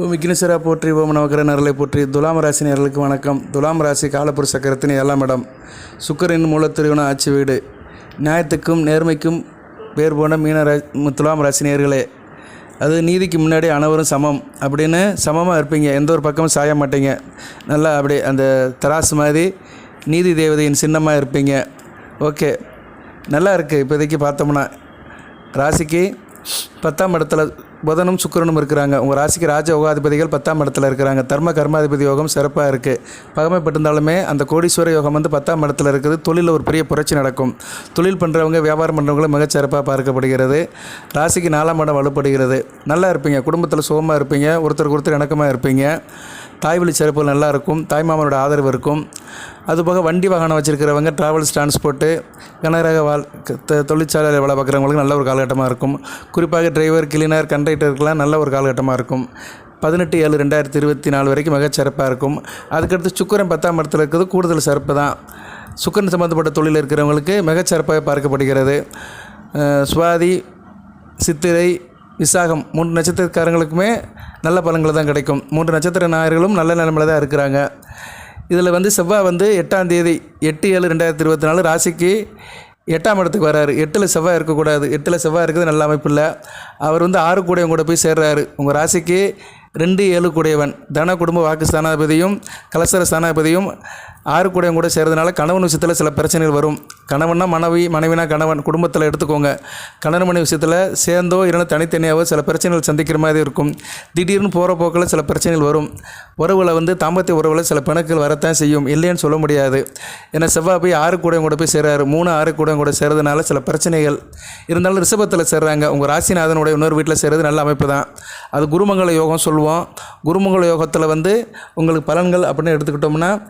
விக்னேஸ்வரா போற்றி ஓம் நவகர நரலை போற்றி. துலாம் ராசி நேர்களுக்கு வணக்கம். துலாம் ராசி காலப்புருஷ சக்கரத்தின் ஏழாம் இடம். சுக்கரின் மூலத்திருவன ஆட்சி வீடு. நியாயத்துக்கும் நேர்மைக்கும் பேர் போன மீன ரா துலாம் ராசி நேர்களே அது நீதிக்கு முன்னாடி அனைவரும் சமம். அப்படின்னு சமமாக இருப்பீங்க. எந்த ஒரு பக்கமும் சாய மாட்டீங்க. நல்லா அப்படி அந்த தராசு மாதிரி நீதி தேவதையின் சின்னமாக இருப்பீங்க. ஓகே. நல்லா இருக்குது இப்போதைக்கு பார்த்தோம்னா ராசிக்கு பத்தாம் இடத்துல புதனும் சுக்கிரனும் இருக்கிறாங்க. உங்கள் ராசிக்கு ராஜ யோகாதிபதிகள் பத்தாம் இடத்துல இருக்கிறாங்க. தர்ம கர்மாதிபதி யோகம் சிறப்பாக இருக்குது பகமைப்பட்டிருந்தாலுமே அந்த கோடீஸ்வர யோகம் வந்து பத்தாம் இடத்துல இருக்குது. தொழிலில் ஒரு பெரிய புரட்சி நடக்கும். தொழில் பண்ணுறவங்க வியாபாரம் பண்ணுறவங்களும் மிகச்சிறப்பாக பார்க்கப்படுகிறது. ராசிக்கு நாலாம் இடம் வலுப்படுகிறது. நல்லா இருப்பீங்க. குடும்பத்தில் சுகமாக இருப்பீங்க. ஒருத்தருக்கு ஒருத்தர் இணக்கமாக இருப்பீங்க. தாய் வழி சிறப்பு நல்லா இருக்கும் தாய்மாமனோட ஆதரவு இருக்கும். அதுபோக வண்டி வாகனம் வச்சுருக்கிறவங்க ட்ராவல்ஸ் டிரான்ஸ்போர்ட்டு கனரக வாழ் தொழிற்சாலையில் வேலை பார்க்குறவங்களுக்கு நல்ல ஒரு காலகட்டமாக இருக்கும். குறிப்பாக டிரைவர் கிளீனர் கண்டக்டருக்கெல்லாம் நல்ல ஒரு காலகட்டமாக இருக்கும். பதினெட்டு ஏழு ரெண்டாயிரத்தி இருபத்தி நாலு வரைக்கும் மிக சிறப்பாக இருக்கும். அதுக்கடுத்து சுக்கரன் பத்தாம் இடத்துல இருக்கிறது கூடுதல் சிறப்பு தான். சுக்கரன் சம்மந்தப்பட்ட தொழில் இருக்கிறவங்களுக்கு மிகச்சிறப்பாக பார்க்கப்படுகிறது. சுவாதி சித்திரை விசாகம் மூன்று நட்சத்திரக்காரங்களுக்குமே நல்ல பலன்கள் தான் கிடைக்கும். மூன்று நட்சத்திர நாயர்களும் நல்ல நிலைமையில தான் இருக்கிறாங்க. இதில் வந்து செவ்வாய் வந்து எட்டாம் தேதி எட்டு ஏழு ரெண்டாயிரத்தி இருபத்தி நாலு ராசிக்கு எட்டாம் இடத்துக்கு வராரு. எட்டில் செவ்வாய் இருக்கக்கூடாது. எட்டில் செவ்வாய் இருக்குது நல்ல அமைப்பு இல்லை. அவர் வந்து ஆறு கூடையவங்க கூட போய் சேர்றாரு. உங்கள் ராசிக்கு ரெண்டு ஏழு கூடையவன். தன குடும்ப வாக்கு ஸ்தானாதிபதியும் கலசர ஸ்தானாதிபதியும் ஆறு கூடையவங்க கூட சேர்றதுனால கணவன் விஷயத்தில் சில பிரச்சனைகள் வரும். கணவன்னா மனைவி மனைவினா கணவன் குடும்பத்தில் எடுத்துக்கோங்க. கணவன் மனைவி விஷயத்தில் சேர்ந்தோ இல்லைனா தனித்தனியாகவோ சில பிரச்சனைகள் சந்திக்கிற மாதிரி இருக்கும். திடீர்னு போகிற போக்கில் சில பிரச்சனைகள் வரும். உறவில் வந்து தாம்பத்திய உறவில் சில பிணக்குகள் வரத்தான் செய்யும். இல்லைன்னு சொல்ல முடியாது. ஏன்னா செவ்வாய் போய் ஆறு கூடையும் கூட போய் சேர்றாரு. மூணு ஆறு கூடையும் கூட சேர்றதுனால சில பிரச்சனைகள். இருந்தாலும் ரிஷபத்தில் சேர்றாங்க. உங்கள் ராசிநாதனுடைய இன்னொரு வீட்டில் சேர்றது நல்ல அமைப்பு தான். அது குருமங்கள யோகம் சொல்லுவோம். குருமங்கள யோகத்தில் வந்து உங்களுக்கு பலன்கள் அப்படின்னு எடுத்துக்கிட்டோம்னா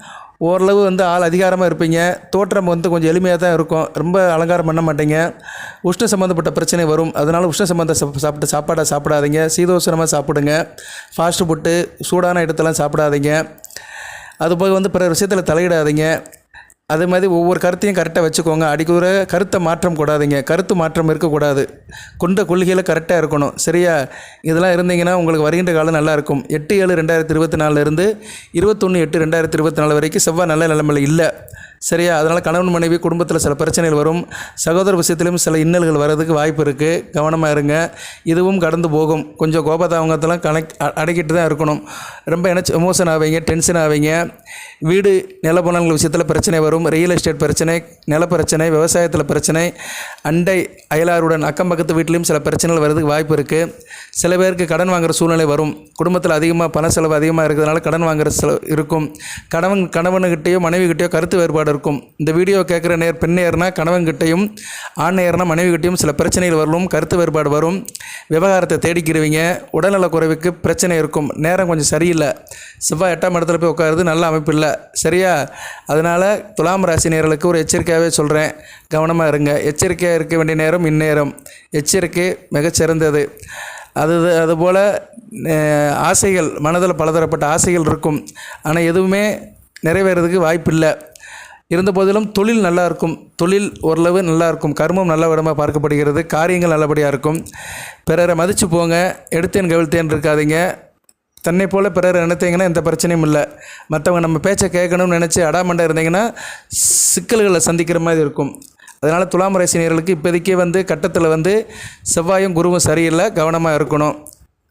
ஓரளவு வந்து ஆள் அதிகாரமாக இருப்பீங்க. தோற்றம் வந்து கொஞ்சம் எளிமையாக தான் இருக்கும். ரொம்ப அலங்காரம் பண்ண மாட்டீங்க. உஷ்ண சம்மந்தப்பட்ட பிரச்சனை வரும். அதனால் உஷ்ண சம்மந்த சாப்பிட்டு சாப்பிட்ட சாப்பாடை சாப்பிடாதீங்க. சீதோசனமாக சாப்பிடுங்க. ஃபாஸ்ட் ஃபுட்டு சூடான இடத்தெல்லாம் சாப்பிடாதீங்க. அதுபோக வந்து பிற விஷயத்தில் தலையிடாதீங்க. அதே மாதிரி ஒவ்வொரு கருத்தையும் கரெக்டாக வச்சுக்கோங்க. அடிக்கூட கருத்தை மாற்றம் கூடாதீங்க. கருத்து மாற்றம் இருக்கக்கூடாது. கொண்ட கொள்கையில் கரெக்டாக இருக்கணும். சரியா? இதெல்லாம் இருந்தீங்கன்னா உங்களுக்கு வருகின்ற காலம் நல்லாயிருக்கும் எட்டு ஏழு ரெண்டாயிரத்தி இருபத்தி நாலுலேருந்து இருபத்தொன்று எட்டு ரெண்டாயிரத்தி இருபத்தி நாலு வரைக்கும் செவ்வாய் நல்ல நிலைமையில் இல்லை. சரியா? அதனால் கணவன் மனைவி குடும்பத்தில் சில பிரச்சனைகள் வரும். சகோதர விஷயத்திலும் சில இன்னல்கள் வர்றதுக்கு வாய்ப்பு இருக்குது கவனமாக இருங்க. இதுவும் கடந்து போகும். கொஞ்சம் கோபதாவங்கத்தெல்லாம் கனெக்ட் அடக்கிட்டு தான் இருக்கணும். ரொம்ப எனச்சு எமோஷன் ஆவீங்க டென்ஷன் ஆவீங்க. வீடு நிலப்பணங்கள் விஷயத்தில் பிரச்சனை வரும். ரியல் எஸ்டேட் பிரச்சனை நிலப்பிரச்சனை விவசாயத்தில் பிரச்சனை அண்டை அயலாருடன் அக்கம் பக்கத்து வீட்லேயும் சில பிரச்சனைகள் வர்றதுக்கு வாய்ப்பு இருக்குது சில பேருக்கு கடன் வாங்குற சூழ்நிலை வரும். குடும்பத்தில் அதிகமாக பண செலவு அதிகமாக இருக்கிறதுனால கடன் வாங்குற செலவு இருக்கும். கணவன் கணவனுக்கிட்டேயோ மனைவிக்கிட்டேயோ கருத்து வேறுபாடு இருக்கும். இந்த வீடியோ கேட்குற நேர் பெண் நேர்னா கணவன்கிட்டையும் ஆண் நேர்னா மனைவிகிட்டையும் சில பிரச்சனைகள் வரும் கருத்து வேறுபாடு வரும். விவகாரத்தை தேடிக்கிடுவீங்க உடல்நலக் குறைவுக்கு பிரச்சனை இருக்கும். நேரம் கொஞ்சம் சரியில்லை. செவ்வாய் எட்டாம் இடத்துல போய் உட்காருது நல்ல அமைப்பு இல்லை. சரியா? அதனால் துலாம் ராசி நேர்களுக்கு ஒரு எச்சரிக்கையாகவே சொல்கிறேன் கவனமாக இருங்க. எச்சரிக்கையாக இருக்க வேண்டிய நேரம் இந்நேரம். எச்சரிக்கை மிகச்சிறந்தது. அது அதுபோல் ஆசைகள் மனதில் பலதரப்பட்ட ஆசைகள் இருக்கும். ஆனால் எதுவுமே நிறைவேறதுக்கு வாய்ப்பில்லை. இருந்த போதிலும் தொழில் நல்லா இருக்கும் தொழில் ஓரளவு நல்லா இருக்கும் கர்மம் நல்ல விடமாக பார்க்கப்படுகிறது. காரியங்கள் நல்லபடியாக இருக்கும். பிறரை மதித்து போங்க. எடுத்தேன் கவிழ்த்தேன் இருக்காதீங்க. தன்னை போல் பிறர் நினைத்தீங்கன்னா எந்த பிரச்சனையும் இல்லை. மற்றவங்க நம்ம பேச்சை கேட்கணும்னு நினச்சி அடாமண்டாக இருந்தீங்கன்னா சிக்கல்களை சந்திக்கிற மாதிரி இருக்கும். அதனால் துலாம் ரசினியர்களுக்கு இப்போதைக்கே வந்து கட்டத்தில் வந்து செவ்வாயும் குருவும் சரியில்லை. கவனமாக இருக்கணும்.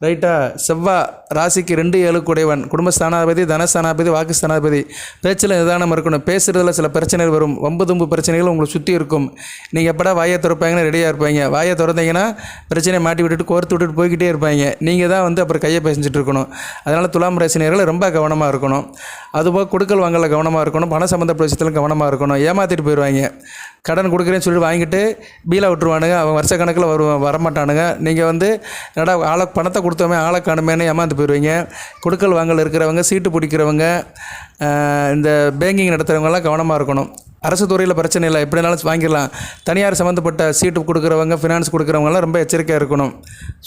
ரைட்டா செவ்வா ராசிக்கு ரெண்டு ஏழு குடைவன் குடும்பஸ்தானாதிபதி தனஸ்தானாதிபதி வாக்குஸ்தானாதிபதி. பேச்சில் நிதானம் இருக்கணும். பேசுகிறதுல சில பிரச்சனைகள் வரும். வம்பு தும்பு பிரச்சனைகள் உங்களை சுற்றி இருக்கும். நீங்கள் எப்படா வாயை திறப்பாங்கன்னு ரெடியாக இருப்பாங்க. வாயை திறந்தீங்கன்னா பிரச்சனையை மாட்டி விட்டுட்டு கோர்த்து விட்டுட்டு போய்கிட்டே இருப்பாங்க. நீங்கள் தான் வந்து அப்புறம் கையை பேசிட்டு இருக்கணும். அதனால் துலாம் ராசினியர்கள் ரொம்ப கவனமாக இருக்கணும். அதுபோக கொடுக்கல் வாங்கல கவனமாக இருக்கணும். பண சம்மந்தப்பட்ட விஷயத்தில் கவனமாக இருக்கணும். ஏமாற்றிட்டு போயிடுவாங்க கடன் கொடுக்குறேன்னு சொல்லிட்டு வாங்கிட்டு பீலா விட்டுருவானுங்க. அவன் வருஷ கணக்கில் வருவான் வரமாட்டானுங்க. நீங்கள் வந்து என்னடா ஆளை பணத்தை கொடுத்தோமே ஆளை காணுமேனு ஏமாந்து போயிடுவீங்க கொடுக்கல் வாங்கல் இருக்கிறவங்க சீட்டு பிடிக்கிறவங்க இந்த பேங்கிங் நடத்துகிறவங்கலாம் கவனமாக இருக்கணும். அரசு துறையில் பிரச்சனை இல்லை. எப்படினாலும் வாங்கிடலாம். தனியார் சம்மந்தப்பட்ட சீட்டு கொடுக்குறவங்க ஃபினான்ஸ் கொடுக்குறவங்கலாம் ரொம்ப எச்சரிக்கையாக இருக்கணும்.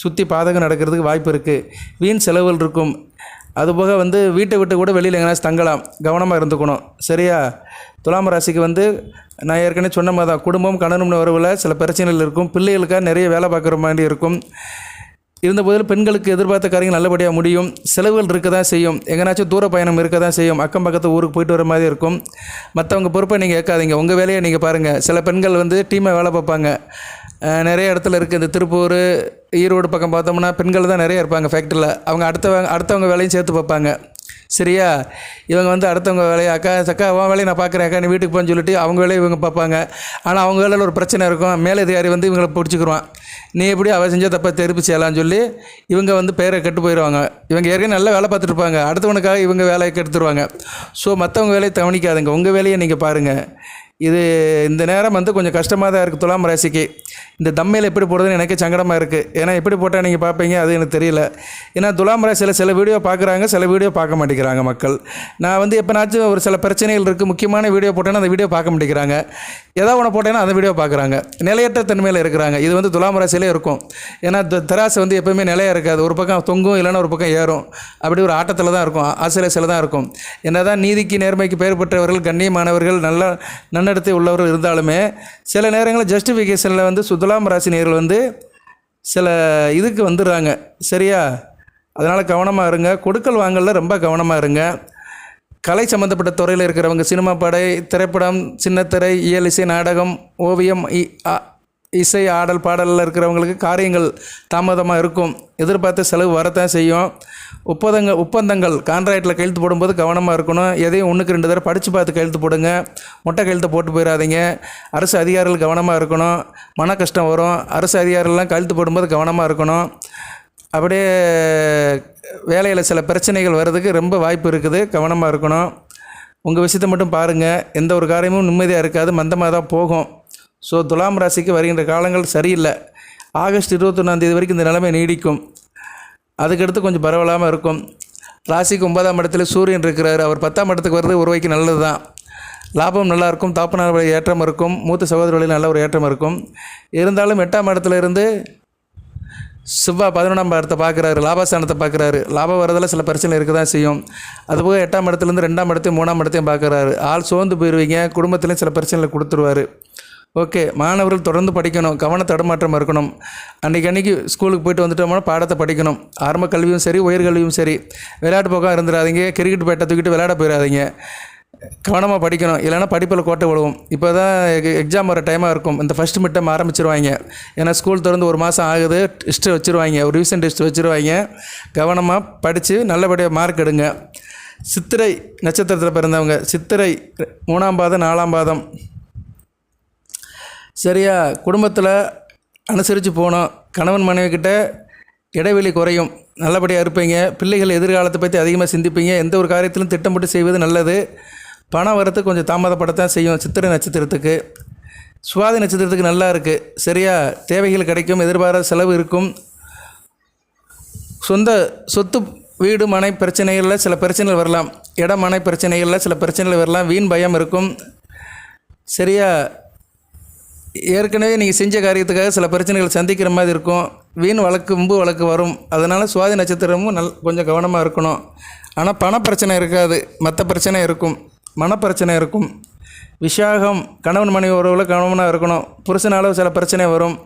சுற்றி பாதகம் நடக்கிறதுக்கு வாய்ப்பு இருக்குது வீண் செலவுகள் இருக்கும். அதுபோக வந்து வீட்டை விட்டு கூட வெளியில் எங்கேனாச்சும் தங்கலாம். கவனமாக இருந்துக்கணும். சரியா? துலாம் ராசிக்கு வந்து நான் ஏற்கனவே சொன்ன மாதிரி தான். குடும்பம் கணவன் உறவில் சில பிரச்சனைகள் இருக்கும். பிள்ளைகளுக்காக நிறைய வேலை பார்க்குற மாதிரி இருக்கும். இருந்தபோதிலும் பெண்களுக்கு எதிர்பார்த்த காரியங்கள் நல்லபடியாக முடியும். செலவுகள் இருக்க தான் செய்யும். எங்கேனாச்சும் தூர பயணம் இருக்க தான் செய்யும். அக்கம் பக்கத்து ஊருக்கு போயிட்டு வர மாதிரி இருக்கும். மற்றவங்க பொறுப்பை நீங்கள் கேட்காதீங்க உங்கள் வேலையை நீங்கள் பாருங்கள் சில பெண்கள் வந்து டீமை வேலை பார்ப்பாங்க. நிறைய இடத்துல இருக்குது இந்த திருப்பூர் ஈரோடு பக்கம் பார்த்தோம்னா பெண்கள் தான் நிறைய இருப்பாங்க ஃபேக்ட்ரியில் அவங்க அடுத்தவங்க அடுத்தவங்க வேலையும் சேர்த்து பார்ப்பாங்க. சரியா? இவங்க வந்து அடுத்தவங்க வேலையை அக்கா அக்கா அவன் வேலையை நான் பார்க்குறேன் அக்கா நீ வீட்டுக்கு போன்னு சொல்லிட்டு அவங்க வேலையை இவங்க பார்ப்பாங்க. ஆனால் அவங்க வேலையில் ஒரு பிரச்சனை இருக்கும். மேலதிகாரி வந்து இவங்களை பிடிச்சிக்கிருவான். நீ எப்படி அவள் செஞ்சால் தப்பாக திருப்பி செய்யலாம்னு சொல்லி இவங்க வந்து பேரை கெட்டு போயிடுவாங்க இவங்க ஏற்கனவே நல்லா வேலை பார்த்துட்டு இருப்பாங்க. அடுத்தவனுக்காக இவங்க வேலையை கெடுத்துருவாங்க. ஸோ மற்றவங்க வேலையை கவனிக்காதுங்க. உங்கள் வேலையை நீங்கள் பாருங்கள் இது இந்த நேரம் வந்து கொஞ்சம் கஷ்டமாக தான் இருக்குது துலாம் ராசிக்கு. இந்த தம்மையில் எப்படி போடுறதுன்னு எனக்கு சங்கடமாக இருக்குது ஏன்னா எப்படி போட்டால் நீங்கள் பார்ப்பீங்க? அது எனக்கு தெரியல. ஏன்னா துலாம் ராசியில் சில வீடியோ பார்க்குறாங்க சில வீடியோ பார்க்க மாட்டேங்கிறாங்க மக்கள். நான் வந்து எப்போனாச்சும் ஒரு சில பிரச்சனைகள் இருக்குது முக்கியமான வீடியோ போட்டேன்னா அந்த வீடியோ பார்க்க மாட்டேங்கிறாங்க. ஏதாவது ஒன்று போட்டேன்னா அந்த வீடியோ பார்க்குறாங்க. நிலையற்ற தன்மையில் இருக்கிறாங்க. இது வந்து துலாம் ராசியிலே இருக்கும். ஏன்னா த- தராசு வந்து எப்போயுமே நிலையாக இருக்காது. ஒரு பக்கம் தொங்கும் இல்லைன்னா ஒரு பக்கம் ஏறும். அப்படி ஒரு ஆட்டத்தில் தான் இருக்கும். ஆசிரியர் தான் இருக்கும். என்ன தான் நீதிக்கு நேர்மைக்கு பெயர் பெற்றவர்கள் கண்ணியமானவர்கள் நல்ல நன்னடத்தை உள்ளவர்கள் இருந்தாலுமே சில நேரங்களில் ஜஸ்டிஃபிகேஷனில் வந்து சுதலாம் ராசி நேர்கள் வந்து சில இதுக்கு வந்துடுறாங்க. சரியா? அதனால் கவனமாக இருங்க. கொடுக்கல் வாங்கலில் ரொம்ப கவனமாக இருங்க. கலை சம்மந்தப்பட்ட துறையில் இருக்கிறவங்க சினிமா படை திரைப்படம் சின்னத்திரை இயல் இசை நாடகம் ஓவியம் இ- இசை ஆடல் பாடலில் இருக்கிறவங்களுக்கு காரியங்கள் தாமதமாக இருக்கும். எதிர்பார்த்த செலவு வரத்தான் செய்யும். ஒப்பந்தங்கள் ஒப்பந்தங்கள் கான்ட்ராக்டில் கையெழுத்து போடும்போது கவனமாக இருக்கணும். எதையும் ஒன்றுக்கு ரெண்டு தடவை படித்து பார்த்து கையெழுத்து போடுங்க. மொட்டை கையெழுத்து போட்டு போயிடாதீங்க அரசு அதிகாரிகள் கவனமாக இருக்கணும். மன கஷ்டம் வரும். அரசு அதிகாரிகள்லாம் கையெழுத்து போடும்போது கவனமாக இருக்கணும். அப்படியே வேலையில் சில பிரச்சனைகள் வர்றதுக்கு ரொம்ப வாய்ப்பு இருக்குது. கவனமாக இருக்கணும். உங்கள் விஷயத்தை மட்டும் பாருங்கள் எந்த ஒரு காரியமும் நிம்மதியாக இருக்காது. மந்தமாக தான் போகும். ஸோ துலாம் ராசிக்கு வருகின்ற காலங்கள் சரியில்லை. ஆகஸ்ட் இருபத்தொன்னாந்தேதி வரைக்கும் இந்த நிலைமை நீடிக்கும். அதுக்கடுத்து கொஞ்சம் பரவலாமல் இருக்கும். ராசிக்கு ஒன்பதாம் இடத்துல சூரியன் இருக்கிறார். அவர் பத்தாம் இடத்துக்கு வர்றது ஒரு நல்லது தான் லாபம் நல்லாயிருக்கும் தாப்பனார் ஏற்றம் இருக்கும். மூத்த சகோதரர்களில் நல்ல ஒரு ஏற்றம் இருக்கும். இருந்தாலும் எட்டாம் இடத்துல இருந்து செவ்வாய் பதினொன்றாம் இடத்தை பார்க்குறாரு. லாபஸ்தானத்தை பார்க்குறாரு. லாபம் வரதில் சில பிரச்சனை இருக்க தான் செய்யும். அதுபோக எட்டாம் இடத்துலேருந்து ரெண்டாம் இடத்தையும் மூணாம் இடத்தையும் பார்க்குறாரு. ஆள் சோர்ந்து போயிடுவீங்க குடும்பத்துலேயும் சில பிரச்சனைகளை கொடுத்துருவாரு. ஓகே மாணவர்கள் தொடர்ந்து படிக்கணும் கவன தடுமாற்றம் இருக்கணும். அன்றைக்கி அன்றைக்கி ஸ்கூலுக்கு போயிட்டு வந்துட்டோம்னா பாடத்தை படிக்கணும். ஆரம்ப கல்வியும் சரி உயர்கல்வியும் சரி. விளையாட்டு பக்கம் இருந்துடாதீங்க கிரிக்கெட் பேட்டை தூக்கிட்டு விளையாட போயிடாதீங்க. கவனமாக படிக்கணும் இல்லைன்னா படிப்பில் கோட்டை விழுவும். இப்போ தான் எக்ஸாம் வர டைமாக இருக்கும். இந்த ஃபஸ்ட் மிட்டம் ஆரம்பிச்சிருவாங்க. ஏன்னா ஸ்கூல் திறந்து ஒரு மாதம் ஆகுது டெஸ்ட்டு வச்சுருவாங்க ஒரு ரிவிஷன் டெஸ்ட் வச்சுருவாங்க. கவனமாக படித்து நல்லபடியாக மார்க் எடுங்க. சித்திரை நட்சத்திரத்தில் பிறந்தவங்க சித்திரை மூணாம் பாதம் நாலாம் பாதம். சரியா? குடும்பத்தில் அனுசரித்து போகணும். கணவன் மனைவிக்கிட்ட இடைவெளி குறையும். நல்லபடியாக இருப்பீங்க. பிள்ளைகள் எதிர்காலத்தை பற்றி அதிகமாக சிந்திப்பீங்க. எந்த ஒரு காரியத்திலும் திட்டமிட்டு செய்வது நல்லது. பணம் வரத்து கொஞ்சம் தாமதப்படத்தான் செய்யும். சித்திரை நட்சத்திரத்துக்கு. சுவாதி நட்சத்திரத்துக்கு நல்லா இருக்குது சரியா? தேவைகள் கிடைக்கும். எதிர்பாராத செலவு இருக்கும். சொந்த சொத்து வீடு மனை பிரச்சனைகளில் சில பிரச்சனைகள் வரலாம். இடம் மனை பிரச்சனைகளில் சில பிரச்சனைகள் வரலாம். வீண் பயம் இருக்கும். சரியா? ஏற்கனவே நீங்கள் செஞ்ச காரியத்துக்காக சில பிரச்சனைகள் சந்திக்கிற மாதிரி இருக்கும். வீண் வழக்கு மும்பு வழக்கு வரும். அதனால் சுவாதி நட்சத்திரமும் நல் கொஞ்சம் கவனமாக இருக்கணும். ஆனால் பண பிரச்சனை இருக்காது. மற்ற பிரச்சனை இருக்கும். மனப்பிரச்சனை இருக்கும். விஷாகம் கணவன் மனைவி உறவில் கவனமாக இருக்கணும். புருஷனால சில பிரச்சனை வரும்.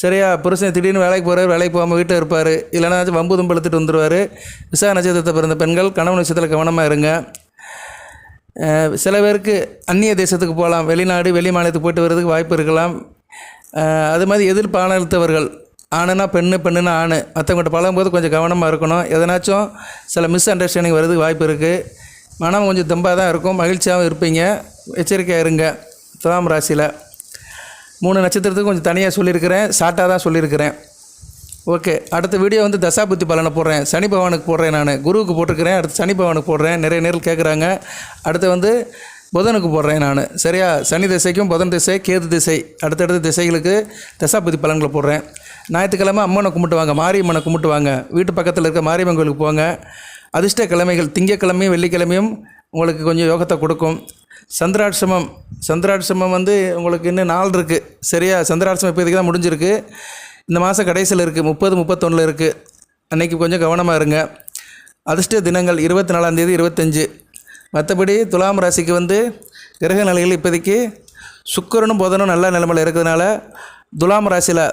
சரியா புருஷன் திடீர்னு வேலைக்கு போகிறார் வேலைக்கு போகாமல் வீட்டில் இருப்பார். இல்லைனா வம்பு தும்பு எடுத்துகிட்டு வந்துடுவார் விசா நட்சத்திரத்தை பிறந்த பெண்கள் கணவன் விஷயத்தில் கவனமாக இருங்க. சில பேருக்கு அந்நிய தேசத்துக்கு போகலாம் வெளிநாடு வெளி மாநிலத்துக்கு போயிட்டு வர்றதுக்கு வாய்ப்பு இருக்கலாம். அது மாதிரி எதிர்பாலத்தவர்கள் ஆணுனா பெண்ணு பெண்ணுனா ஆணு மற்றவங்கள்ட்ட பழகும்போது கொஞ்சம் கவனமாக இருக்கணும். எதனாச்சும் சில மிஸ் அண்டர்ஸ்டாண்டிங் வர்றதுக்கு வாய்ப்பு இருக்குது மனம் கொஞ்சம் தெம்பாக தான் இருக்கும். மகிழ்ச்சியாகவும் இருப்பீங்க. எச்சரிக்கையாக இருங்க. துலாம் ராசியில் மூணு நட்சத்திரத்துக்கு கொஞ்சம் தனியாக சொல்லியிருக்கிறேன். ஷார்ட்டாக தான் சொல்லியிருக்கிறேன். ஓகே அடுத்த வீடியோ வந்து தசாபுத்தி பலனை போடுறேன். சனி பகவானுக்கு போடுறேன் நான். குருவுக்கு போட்டிருக்கிறேன். அடுத்து சனி பகவானுக்கு போடுறேன். நிறைய நேரில் கேட்குறாங்க அடுத்து வந்து புதனுக்கு போடுறேன் நான். சரியா? சனி திசைக்கும் புதன் திசை கேது திசை. அடுத்தடுத்த திசைகளுக்கு தசாபுத்தி பலன்களை போடுறேன். ஞாயிற்றுக்கிழமை அம்மனை கும்பிட்டு வாங்க. மாரியம்மனை கும்பிட்டு வாங்க. வீட்டு பக்கத்தில் இருக்க மாரியம்மன் கோயிலுக்கு போங்க. அதிர்ஷ்ட கிழமைகள் திங்கக்கிழமையும் வெள்ளிக்கிழமையும் உங்களுக்கு கொஞ்சம் யோகத்தை கொடுக்கும். சந்திராட்சமம் சந்திராட்சமம் வந்து உங்களுக்கு இன்னும் நாள் இருக்குது சரியா? சந்திராட்சமம் இப்போதைக்கு தான் முடிஞ்சிருக்கு. இந்த மாதம் கடைசியில் இருக்குது முப்பது முப்பத்தொன்னில் இருக்குது அன்னைக்கு கொஞ்சம் கவனமாக இருங்க. அதிர்ஷ்ட தினங்கள் இருபத்தி நாலாந்தேதி இருபத்தஞ்சு. மற்றபடி துலாம் ராசிக்கு வந்து கிரக நிலைகள் இப்போதைக்கு சுக்கரனும் புதனும் நல்ல நிலைமையில் இருக்கிறதுனால துலாம் ராசியில்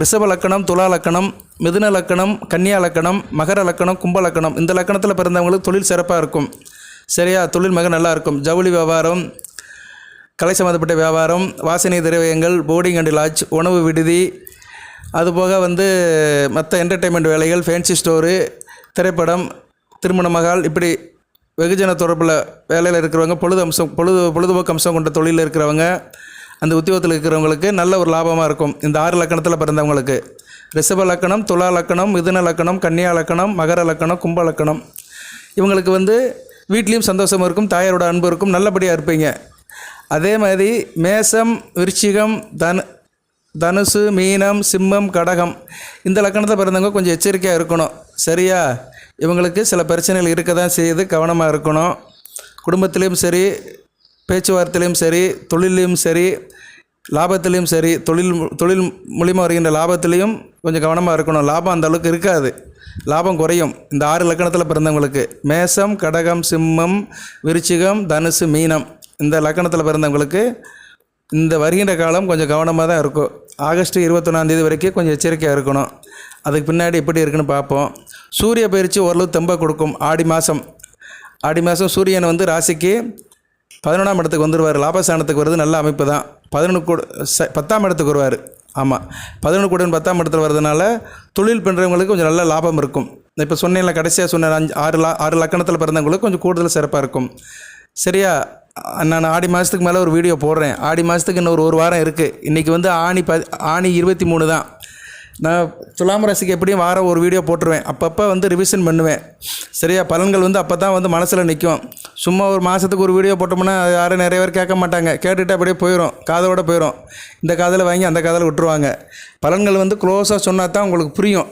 ரிஷப லக்கணம் துலா லக்கணம் மிதுன லக்கணம் கன்னியா லக்கணம் மகர லக்கணம் கும்ப லக்கணம் இந்த லக்கணத்தில் பிறந்தவங்களுக்கு தொழில் சிறப்பாக இருக்கும். சரியா? தொழில் மிக நல்லா இருக்கும். ஜவுளி வியாபாரம் கலை சம்மந்தப்பட்ட வியாபாரம் வாசனை திரவியங்கள் போர்டிங் அண்ட் லாட்ஜ் உணவு விடுதி அதுபோக வந்து மற்ற என்டர்டெயின்மெண்ட் வேலைகள் ஃபேன்சி ஸ்டோரு திரைப்படம் திருமண மகால் இப்படி வெகுஜன தொடர்பில் வேலையில் இருக்கிறவங்க பொழுது அம்சம் பொழுது பொழுதுபோக்கு அம்சம் கொண்ட தொழிலில் இருக்கிறவங்க அந்த உத்தியோகத்தில் இருக்கிறவங்களுக்கு நல்ல ஒரு லாபமாக இருக்கும். இந்த ஆறு லக்கணத்தில் பிறந்தவங்களுக்கு. ரிஷப லக்கணம் துலா லக்கணம் மிதுன லக்கணம் கன்னியா லக்கணம் மகர லக்கணம் கும்ப லக்கணம். இவங்களுக்கு வந்து வீட்லேயும் சந்தோஷம் இருக்கும் தாயாரோட அன்பு இருக்கும் நல்லபடியாக இருப்பீங்க. அதே மாதிரி மேசம் விருச்சிகம் தன் தனுசு மீனம் சிம்மம் கடகம். இந்த லக்கணத்தில் பிறந்தவங்க கொஞ்சம் எச்சரிக்கையாக இருக்கணும். சரியா? இவங்களுக்கு சில பிரச்சனைகள் இருக்க தான் செய்யுது. கவனமாக இருக்கணும். குடும்பத்திலையும் சரி பேச்சுவார்த்தையிலையும் சரி தொழிலையும் சரி லாபத்திலையும் சரி தொழில் தொழில் மூலிமா வருகின்ற லாபத்திலையும் கொஞ்சம் கவனமாக இருக்கணும். லாபம் அந்த அளவுக்கு இருக்காது. லாபம் குறையும். இந்த ஆறு லக்கணத்தில் பிறந்தவங்களுக்கு மேசம் கடகம் சிம்மம் விருச்சிகம் தனுசு மீனம். இந்த லக்கணத்தில் பிறந்தவங்களுக்கு இந்த வருகின்ற காலம் கொஞ்சம் கவனமாக தான் இருக்கும். ஆகஸ்ட் இருபத்தொன்னாந்தேதி வரைக்கும் கொஞ்சம் எச்சரிக்கையாக இருக்கணும். அதுக்கு பின்னாடி எப்படி இருக்குன்னு பார்ப்போம். சூரிய பயிற்சி ஓரளவு தெம்பை கொடுக்கும். ஆடி மாதம் ஆடி மாதம் சூரியன் வந்து ராசிக்கு பதினொன்றாம் இடத்துக்கு வந்துடுவார் லாபஸ்தானத்துக்கு வருது நல்ல அமைப்பு தான். பதினொன்று கூட ச பத்தாம் இடத்துக்கு வருவார். ஆமாம் பதினொன்று கூட பத்தாம் இடத்துல வர்றதுனால தொழில் பண்ணுறவங்களுக்கு கொஞ்சம் நல்ல லாபம் இருக்கும். இப்போ சொன்னேன்ல கடைசியாக சொன்ன அஞ்சு ஆறு லா ஆறு லக்கணத்தில் பிறந்தவங்களுக்கு கொஞ்சம் கூடுதல் சிறப்பாக இருக்கும். சரியா? நான் ஆடி மாதத்துக்கு மேலே ஒரு வீடியோ போடுறேன். ஆடி மாதத்துக்கு இன்னும் ஒரு ஒரு வாரம் இருக்குது இன்றைக்கி வந்து ஆணி ப ஆணி இருபத்தி மூணு தான். நான் துலாம் ராசிக்கு எப்படியும் வாரம் ஒரு வீடியோ போட்டுருவேன். அப்பப்போ வந்து ரிவிஷன் பண்ணுவேன். சரியா? பலன்கள் வந்து அப்போ தான் வந்து மனசில் நிற்கும் சும்மா ஒரு மாதத்துக்கு ஒரு வீடியோ போட்டோம்னா அது யாரும் நிறைய பேர் கேட்க மாட்டாங்க. கேட்டுட்டு அப்படியே போயிடும் காதோட போயிடும் இந்த காதில் வாங்கி அந்த காதில் விட்டுருவாங்க. பலன்கள் வந்து க்ளோஸாக சொன்னால் தான் உங்களுக்கு புரியும்.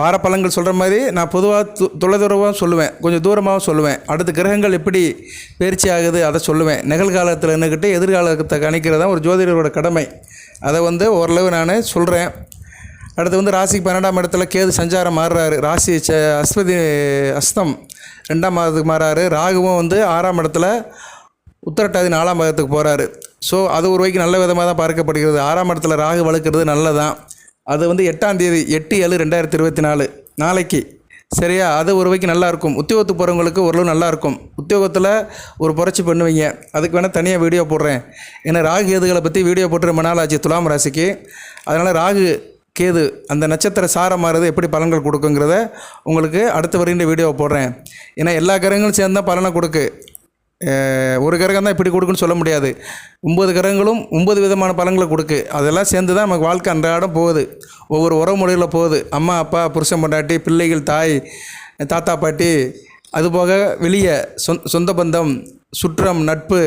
வாரப்பழங்கள் சொல்கிற மாதிரி நான் பொதுவாக து தொலைதூரமாக சொல்லுவேன். கொஞ்சம் தூரமாகவும் சொல்லுவேன். அடுத்த கிரகங்கள் எப்படி பயிற்சி ஆகுது அதை சொல்லுவேன். நிகழ்காலத்தில் நின்றுக்கிட்டு எதிர்காலத்தை கணிக்கிறது தான் ஒரு ஜோதிடரோட கடமை. அதை வந்து ஓரளவு நான் சொல்கிறேன் அடுத்து வந்து ராசிக்கு பன்னெண்டாம் இடத்துல கேது சஞ்சாரம் மாறுறாரு. ராசி ச அஸ்வதி அஸ்தம் ரெண்டாம் மாதத்துக்கு மாறாரு. ராகுவும் வந்து ஆறாம் இடத்துல உத்தரட்டாதி நாலாம் பாகத்துக்கு போகிறாரு ஸோ அது ஒரு வரைக்கும் நல்ல விதமாக தான் பார்க்கப்படுகிறது. ஆறாம் இடத்துல ராகு வளர்க்குறது நல்லதான் அது வந்து எட்டாம் தேதி எட்டு ஏழு ரெண்டாயிரத்தி இருபத்தி நாலு நாளைக்கு. சரியா? அது ஒரு வைக்கு நல்லாயிருக்கும் உத்தியோகத்துக்கு போகிறவங்களுக்கு ஓரளவு நல்லாயிருக்கும் உத்தியோகத்தில் ஒரு புரட்சி பண்ணுவீங்க. அதுக்கு வேணால் தனியாக வீடியோ போடுறேன். ஏன்னா ராகு கேதுகளை பற்றி வீடியோ போட்டு ரொம்ப நாள் ஆச்சு துலாம் ராசிக்கு. அதனால் ராகு கேது அந்த நட்சத்திர சாரம் மாறுது எப்படி பலன்கள் கொடுக்குங்கிறத உங்களுக்கு அடுத்து வருகின்ற வீடியோ போடுறேன். ஏன்னா எல்லா கிரகங்களும் சேர்ந்தால் பலனை கொடுக்கு. ஒரு கிரகம் தான் இப்படி கொடுக்குன்னு சொல்ல முடியாது. ஒம்பது கிரகங்களும் ஒம்பது விதமான பலன்களை கொடுக்கு. அதெல்லாம் சேர்ந்து தான் நமக்கு வாழ்க்கை அன்றாடம் போகுது. ஒவ்வொரு உறவு முறையில் போகுது. அம்மா அப்பா புருஷன் பொண்டாட்டி பிள்ளைகள் தாய் தாத்தா பாட்டி அதுபோக வெளியே சொந்த பந்தம் சுற்றம் நட்பு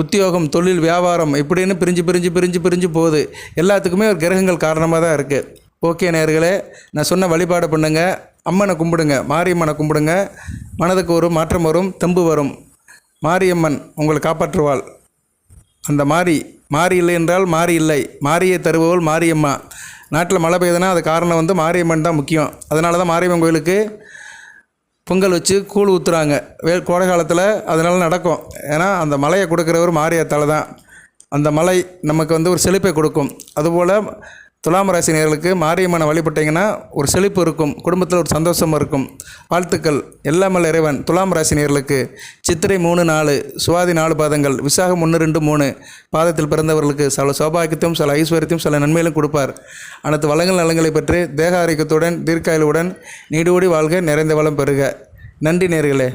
உத்தியோகம் தொழில் வியாபாரம் இப்படின்னு பிரிஞ்சு பிரிஞ்சு பிரிஞ்சு பிரிஞ்சு போகுது. எல்லாத்துக்குமே ஒரு கிரகங்கள் காரணமாக தான் இருக்குது ஓகே நேர்களே நான் சொன்ன வழிபாடு பண்ணுங்கள் அம்மனை கும்பிடுங்க மாரியம்மனை கும்பிடுங்க. மனதுக்கு ஒரு மாற்றம் வரும் தெம்பு வரும். மாரியம்மன் உங்களை காப்பாற்றுவாள். அந்த மாரி மாறி இல்லை என்றால் மாறி இல்லை. மாரியை தருபவள் மாரியம்மா. நாட்டில் மழை பெய்யுதுன்னா அது காரணம் வந்து மாரியம்மன் தான் முக்கியம். அதனால தான் மாரியம்மன் கோயிலுக்கு பொங்கல் வச்சு கூழ் ஊற்றுறாங்க வே கோடை காலத்தில் அதனால் நடக்கும். ஏன்னா அந்த மலையை கொடுக்குறவர் மாரியத்தால் தான். அந்த மலை நமக்கு வந்து ஒரு செழிப்பை கொடுக்கும். அதுபோல் துலாம் ராசி நேர்களுக்கு மாரியம்மனை வழிபட்டீங்கன்னா ஒரு செழிப்பு இருக்கும் குடும்பத்தில் ஒரு சந்தோஷம் இருக்கும். வாழ்த்துக்கள். எல்லாமல் இறைவன். துலாம் ராசி நேர்களுக்கு சித்திரை மூணு நாலு சுவாதி நாலு பாதங்கள் விசாகம் ஒன்று ரெண்டு மூணு. பாதத்தில் பிறந்தவர்களுக்கு சில சௌபாகியத்தையும் சில ஐஸ்வர்யத்தையும் சில நன்மையிலும் கொடுப்பார். அனைத்து வளங்கள் நலங்களை பற்றி தேக ஆரோக்கியத்துடன் தீர்க்காயலுடன் நீடோடி வாழ்க நிறைந்த வளம் பெறுக. நன்றி நேர்களே.